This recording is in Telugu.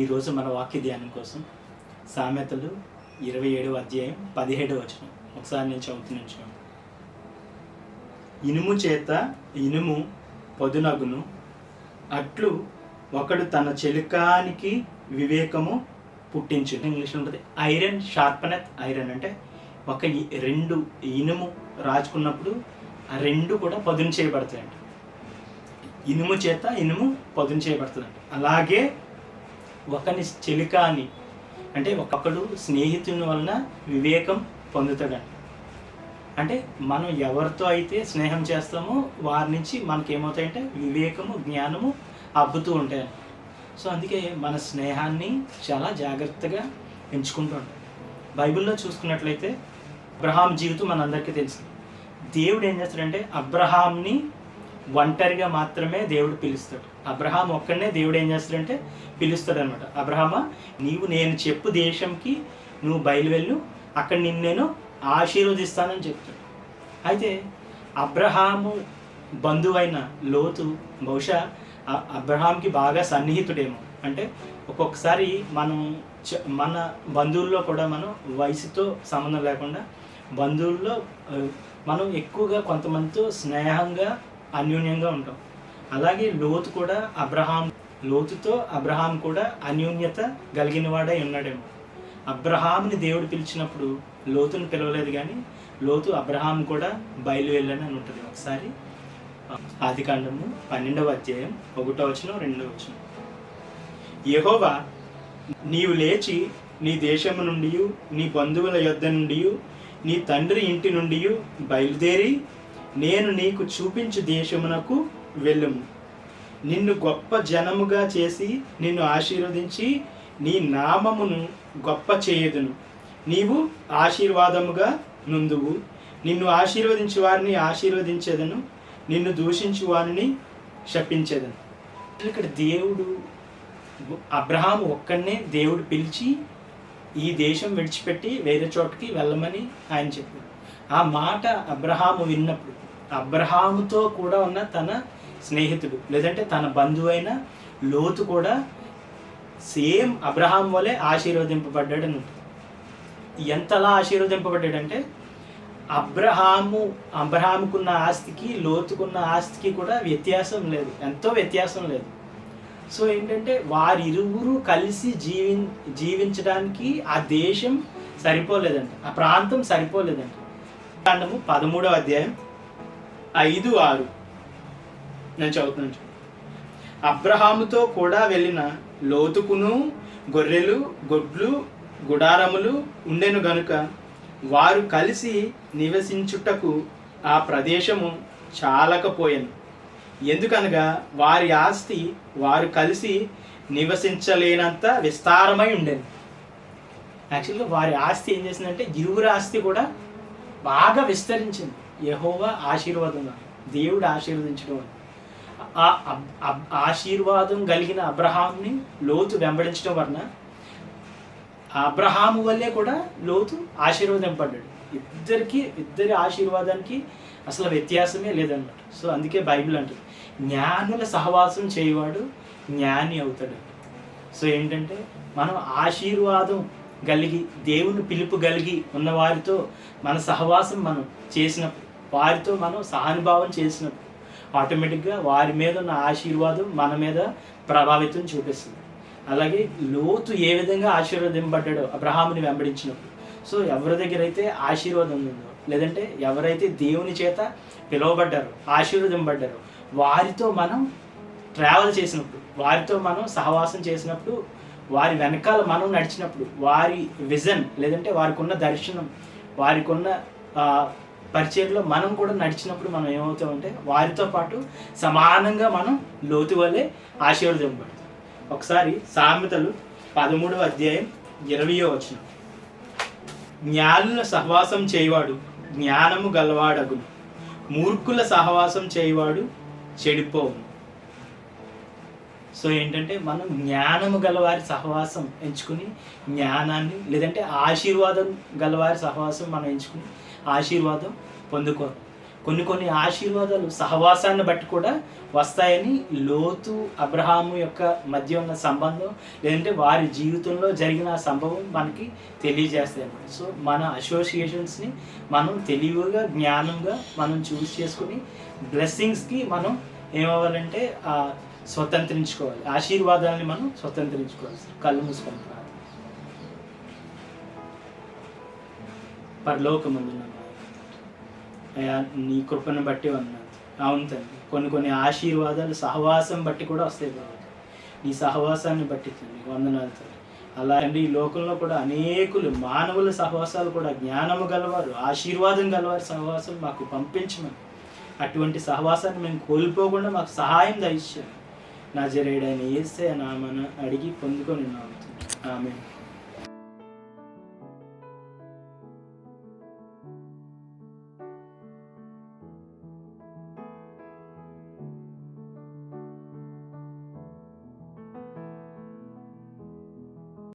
ఈరోజు మన వాక్య ధ్యానం కోసం సామెతలు ఇరవై ఏడవ అధ్యాయం పదిహేడవ వచనం. ఒకసారి నేను చదువుతున్నాను ఇనుము చేత ఇనుము పొదునగును అట్లు ఒకడు తన చెలికానికి వివేకము పుట్టించు ఇంగ్లీష్లో ఉంటుంది ఐరన్ షార్పనెత్ ఐరన్ అంటే ఒక రెండు ఇనుము రాచుకున్నప్పుడు ఆ రెండు కూడా పదును చేయబడతాయంట. ఇనుము చేత ఇనుము పదును చేయబడుతుందంట. అలాగే ఒకని చెలికాని అంటే ఒకడు స్నేహితుని వలన వివేకం పొందుతాడని అంటే మనం ఎవరితో అయితే స్నేహం చేస్తామో వారి నుంచి మనకి ఏమవుతాయంటే వివేకము జ్ఞానము అబ్బుతూ ఉంటాయి. సో అందుకే మన స్నేహాన్ని చాలా జాగ్రత్తగా ఎంచుకుంటూ ఉంటాం. బైబిల్లో చూసుకున్నట్లయితే అబ్రహాం జీవితం మనందరికీ తెలుసు. దేవుడు ఏం చేస్తాడంటే అబ్రహాంని ఒంటరిగా మాత్రమే దేవుడు పిలుస్తాడు. అబ్రహాం ఒక్కడనే దేవుడు ఏం చేస్తాడంటే పిలుస్తాడు అనమాట అబ్రహామా నీవు నేను చెప్పు దేశంకి నువ్వు బయలువెళ్ళు అక్కడ నిన్ను నేను ఆశీర్వదిస్తానని చెప్తాడు. అయితే అబ్రహాము బంధువైన లోతు బహుశా అబ్రహాంకి బాగా సన్నిహితుడేమో. అంటే ఒక్కొక్కసారి మనం మన బంధువుల్లో కూడా మనం వయసుతో సంబంధం లేకుండా బంధువుల్లో మనం ఎక్కువగా కొంతమందితో స్నేహంగా అన్యోన్యంగా ఉంటాం. అలాగే లోతు కూడా అబ్రహాం లోతుతో అబ్రహాం కూడా అన్యోన్యత కలిగిన వాడై ఉన్నాడేమో. అబ్రహాంని దేవుడు పిలిచినప్పుడు లోతుని పిలవలేదు కానీ లోతు అబ్రహాం కూడా బయలువెళ్ళని అని ఉంటుంది. ఒకసారి ఆది కాండము పన్నెండవ అధ్యాయం ఒకటో వచనం రెండవ వచనం. యహోవా నీవు లేచి నీ దేశము నుండి నీ బంధువుల యొద్ద నుండి నీ తండ్రి ఇంటి నుండి బయలుదేరి నేను నీకు చూపించు దేశమునకు వెళ్ళుము. నిన్ను గొప్ప జనముగా చేసి నిన్ను ఆశీర్వదించి నీ నామమును గొప్ప చేయుదును. నీవు ఆశీర్వాదముగా నుందువు. నిన్ను ఆశీర్వదించు వారిని ఆశీర్వదించేదను. నిన్ను దూషించు వారిని శపించేదను. ఇక్కడ దేవుడు అబ్రహాం ఒక్కడనే దేవుడు పిలిచి ఈ దేశం విడిచిపెట్టి వేరే చోటకి వెళ్ళమని ఆయన చెప్పారు ఆ మాట అబ్రహాము విన్నప్పుడు అబ్రహాముతో కూడా ఉన్న తన స్నేహితుడు లేదంటే తన బంధువైన లోతు కూడా సేమ్ అబ్రహాం వలె ఆశీర్వదింపబడ్డాడు అని ఎంతలా ఆశీర్వదింపబడ్డాడంటే అబ్రహాము అబ్రహాముకున్న ఆస్తికి లోతుకున్న ఆస్తికి కూడా వ్యత్యాసం లేదు ఎంతో వ్యత్యాసం లేదు. సో ఏంటంటే వారిరువురు కలిసి జీవి జీవించడానికి ఆ దేశం సరిపోలేదంట ఆ ప్రాంతం సరిపోలేదంట. కాండము పదమూడవ అధ్యాయం ఐదు ఆరు. నేను చదువుతున్నాను అబ్రహాముతో కూడా వెళ్ళిన లోతుకును గొర్రెలు గొడ్లు గుడారములు ఉండెను గనుక వారు కలిసి నివసించుటకు ఆ ప్రదేశము చాలకపోయాను. ఎందుకనగా వారి ఆస్తి వారు కలిసి నివసించలేనంత విస్తారమై ఉండేది యాక్చువల్గా వారి ఆస్తి ఏం చేసిందంటే ఇరువురి ఆస్తి కూడా బాగా విస్తరించింది. యహోవా ఆశీర్వాదం దేవుడు ఆశీర్వదించడం అని ఆ ఆశీర్వాదం కలిగిన అబ్రహాంని లోతు వెంబడించడం వలన అబ్రహాము వల్లే కూడా లోతు ఆశీర్వదింపడ్డాడు ఇద్దరికి ఇద్దరి ఆశీర్వాదానికి అసలు వ్యత్యాసమే లేదన్నమాట. సో అందుకే బైబిల్ అంటుంది జ్ఞానుల సహవాసం చేయవాడు జ్ఞాని అవుతాడు. సో ఏంటంటే మనం ఆశీర్వాదం గలిగి దేవుని పిలుపు కలిగి ఉన్న వారితో మన సహవాసం మనం చేసినప్పుడు వారితో మనం సహానుభావం చేసినప్పుడు ఆటోమేటిక్గా వారి మీద ఉన్న ఆశీర్వాదం మన మీద ప్రభావితం చూపిస్తుంది. అలాగే లోతు ఏ విధంగా ఆశీర్వదింపడ్డాడో అబ్రహాముని వెంబడించినప్పుడు సో ఎవరి దగ్గర అయితే ఆశీర్వాదం ఉందో లేదంటే ఎవరైతే దేవుని చేత పిలువబడ్డారో ఆశీర్వదింపడ్డారో వారితో మనం ట్రావెల్ చేసినప్పుడు వారితో మనం సహవాసం చేసినప్పుడు వారి వెనకాల మనం నడిచినప్పుడు వారి విజన్ లేదంటే వారికి ఉన్న దర్శనం వారికి ఉన్న పరిచయంలో మనం కూడా నడిచినప్పుడు మనం ఏమవుతామంటే వారితో పాటు సమానంగా మనం లోతు వల్లే ఆశీర్వదింపబడతాం. ఒకసారి సామెతలు పదమూడవ అధ్యాయం ఇరవయో వచ్చిన జ్ఞానుల సహవాసం చేయవాడు జ్ఞానము గలవాడగును. మూర్ఖుల సహవాసం చేయవాడు చెడిపోవును. సో ఏంటంటే మనం జ్ఞానము గలవారి సహవాసం ఎంచుకుని జ్ఞానాన్ని లేదంటే ఆశీర్వాదం గలవారి సహవాసం మనం ఎంచుకుని ఆశీర్వాదం పొందుకో కొన్ని కొన్ని ఆశీర్వాదాలు సహవాసాన్ని బట్టి కూడా వస్తాయని లోతు అబ్రహాము యొక్క మధ్య ఉన్న సంబంధం లేదంటే వారి జీవితంలో జరిగిన సంభవం మనకి తెలియజేస్తాయి అన్నమాట. సో మన అసోసియేషన్స్ని మనం తెలివిగా జ్ఞానంగా మనం చూస్ చేసుకుని బ్లెస్సింగ్స్కి మనం ఏమవ్వాలంటే ఆ స్వతంత్రించుకోవాలి. ఆశీర్వాదాలని మనం స్వతంత్రించుకోవాలి. కళ్ళు మూసుకొని ప్రార్థన. పరలోకమందున్న అయ్యా నీ కృపను బట్టి ఉన్నాను అవును తండ్రి కొన్ని కొన్ని ఆశీర్వాదాలు సహవాసం బట్టి కూడా వస్తాయి బాబు. నీ సహవాసాన్ని బట్టి తండ్రి వందనాలు తండ్రి. అలా అండి ఈ లోకంలో కూడా అనేకులు మానవుల సహవాసాలు కూడా జ్ఞానము గలవారు ఆశీర్వాదం గలవారు సహవాసం మాకు పంపించమని. అటువంటి సహవాసాన్ని మేము కోల్పోకుండా మాకు సహాయం దయచేయాలి నా ఏసే ఏస్తే నామన అడిగి పొందుకొని ఆమె